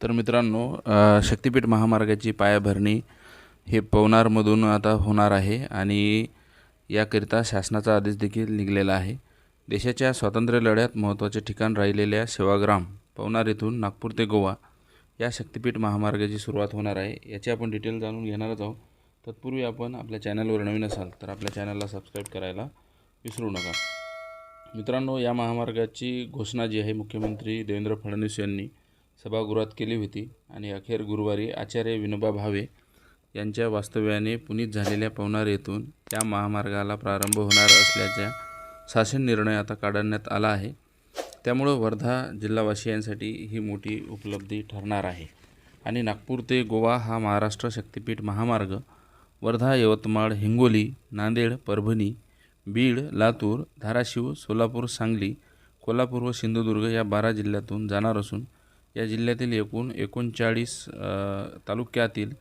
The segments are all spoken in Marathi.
तर मित्रांनो शक्तिपीठ महामार्गाची पायाभरणी हे पवनारमधून आता होणार आहे आणि याकरिता शासनाचा आदेश देखील निघालेला आहे. देशाच्या स्वातंत्र्य लढ्यात महत्त्वाचे ठिकाण राहिलेल्या सेवाग्राम पवनार येथून नागपूर ते गोवा या शक्तिपीठ महामार्गाची सुरुवात होणार आहे. याची आपण डिटेल जाणून घेणारच आहोत. तत्पूर्वी आपण आपल्या चॅनलवर नवीन असाल तर आपल्या चॅनलला सबस्क्राईब करायला विसरू नका. मित्रांनो या महामार्गाची घोषणा जी आहे मुख्यमंत्री देवेंद्र फडणवीस यांनी सभागृहात केली होती आणि अखेर गुरुवारी आचार्य विनोबा भावे यांच्या वास्तव्याने पुनीत झालेल्या पवनार येथून त्या महामार्गाला प्रारंभ होणार असल्याच्या शासन निर्णय आता काढण्यात आला आहे. त्यामुळं वर्धा जिल्हावासियांसाठी ही मोठी उपलब्धी ठरणार आहे. आणि नागपूर ते गोवा हा महाराष्ट्र शक्तिपीठ महामार्ग वर्धा यवतमाळ हिंगोली नांदेड परभणी बीड लातूर धाराशिव सोलापूर सांगली कोल्हापूर व सिंधुदुर्ग या बारा जिल्ह्यातून जाणार असून या जिल्ह्यातील एकूण एकोणचाळीस तालुक्यातील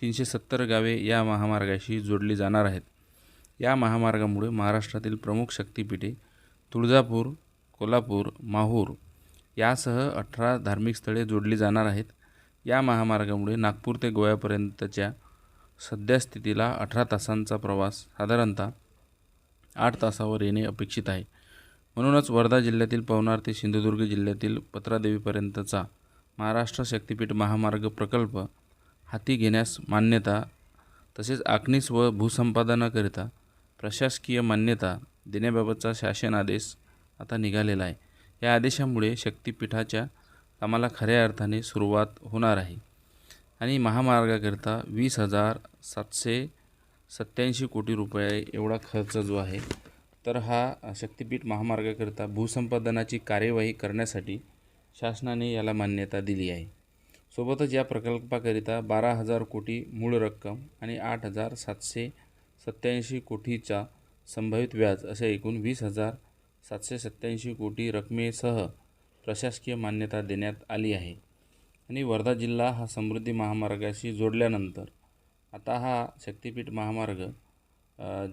तीनशे सत्तर गावे या महामार्गाशी जोडली जाणार आहेत. या महामार्गामुळे महाराष्ट्रातील प्रमुख शक्तिपीठे तुळजापूर कोल्हापूर माहूर यासह अठरा धार्मिक स्थळे जोडली जाणार आहेत. या महामार्गामुळे नागपूर ते गोव्यापर्यंतच्या सद्यस्थितीला अठरा तासांचा प्रवास साधारणतः आठ तासावर येणे अपेक्षित आहे. म्हणूनच वर्धा जिल्ह्यातील पवनार ते सिंधुदुर्ग जिल्ह्यातील पत्रादेवीपर्यंतचा महाराष्ट्र शक्तिपीठ महामार्ग प्रकल्प हाती घेण्यास मान्यता तसेच आखणीस व भूसंपादनाकरिता प्रशासकीय मान्यता देण्याबाबतचा शासन आदेश आता निघालेला आहे. या आदेशामुळे शक्तिपीठाच्या कामाला खऱ्या अर्थाने सुरुवात होणार आहे आणि महामार्गाकरिता वीस हजार सातशे सत्याऐंशी कोटी रुपये एवढा खर्च जो आहे तर हा शक्तिपीठ महामार्गाकरिता भूसंपादनाची कार्यवाही करण्यासाठी शासनाने याला मान्यता दिली आहे. सोबतच या प्रकल्पाकरिता बारा हजार कोटी मूळ रक्कम आणि आठ हजार सातशे सत्याऐंशी कोटीचा संभावित व्याज असे एकूण वीस हजार सातशे सत्याऐंशी कोटी रकमेसह प्रशासकीय मान्यता देण्यात आली आहे. आणि वर्धा जिल्हा हा समृद्धी महामार्गाशी जोडल्यानंतर आता हा शक्तिपीठ महामार्ग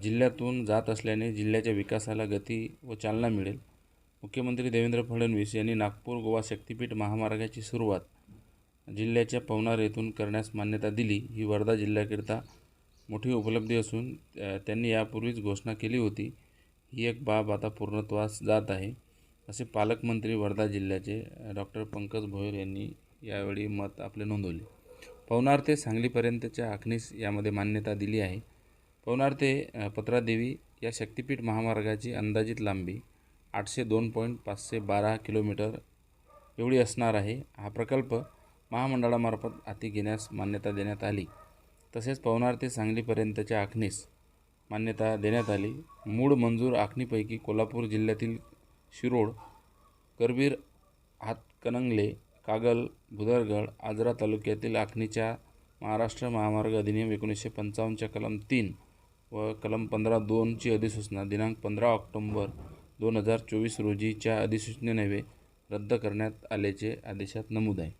जिल्ह्यातून जात असल्याने जिल्ह्याच्या विकासाला गती व चालना मिळेल. मुख्यमंत्री देवेंद्र फडणवीस यांनी नागपूर गोवा शक्तिपीठ महामार्गाची सुरुवात जिल्ह्याच्या पवनार येथून करण्यास मान्यता दिली. ही वर्धा जिल्ह्याकरिता मोठी उपलब्धी असून त्यांनी यापूर्वीच घोषणा केली होती. ही एक बाब आता पूर्णत्वास जात आहे. असे पालकमंत्री वर्धा जिल्ह्याचे डॉक्टर पंकज भोयर यांनी यावेळी मत आपले नोंदवले. पवनार ते सांगलीपर्यंतच्या आखणीस यामध्ये मान्यता दिली आहे. पवनार ते पत्रादेवी या शक्तिपीठ महामार्गाची अंदाजित लांबी आठशे दोन पॉईंट पाचशे बारा किलोमीटर एवढी असणार आहे. हा प्रकल्प महामंडळामार्फत हाती घेण्यास मान्यता देण्यात आली. तसेच पवनार ते सांगलीपर्यंतच्या आखणीस मान्यता देण्यात आली. मूळ मंजूर आखणीपैकी कोल्हापूर जिल्ह्यातील शिरोड करबीर हातकणंगले कागल भुदरगड आजरा तालुक्यातील आखणीच्या महाराष्ट्र महामार्ग अधिनियम एकोणीसशे पंचावन्नच्या कलम तीन व कलम पंधरा दोनची अधिसूचना दिनांक पंधरा ऑक्टोंबर दोन हजार चोवीस रोजीच्या अधिसूचनेनव्हे रद्द करण्यात आल्याचे आदेशात नमूद आहे.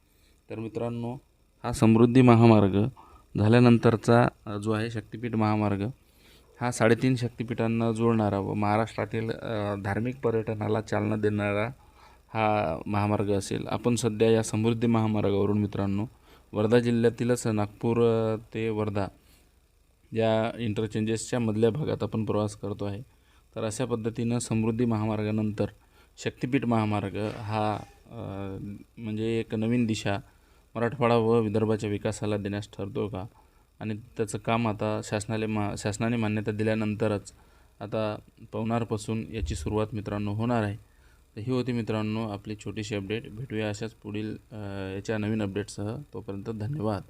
तर मित्रांनो हा समृद्धी महामार्ग झाल्यानंतरचा जो आहे शक्तिपीठ महामार्ग हा साडेतीन शक्तिपीठांना जोडणारा व महाराष्ट्रातील धार्मिक पर्यटनाला चालना देणारा हा महामार्ग असेल. आपण सध्या या समृद्धी महामार्गावरून मित्रांनो वर्धा जिल्ह्यातीलच नागपूर ते वर्धा या इंटरचेंजेसच्या मधल्या भागात आपण प्रवास करतो आहे. तर अशा पद्धतीनं समृद्धी महामार्गानंतर शक्तिपीठ महामार्ग हा म्हणजे एक नवीन दिशा मराठवाडा व विदर्भाच्या विकासाला देण्यास ठरतो का? आणि त्याचं काम आता शासनाने मा शासनाने मान्यता दिल्यानंतरच आता पवनारपासून याची सुरुवात मित्रांनो होणार आहे. तर ही होती मित्रांनो आपली छोटीशी अपडेट. भेटूया अशाच पुढील याच्या नवीन अपडेटसह. तोपर्यंत धन्यवाद.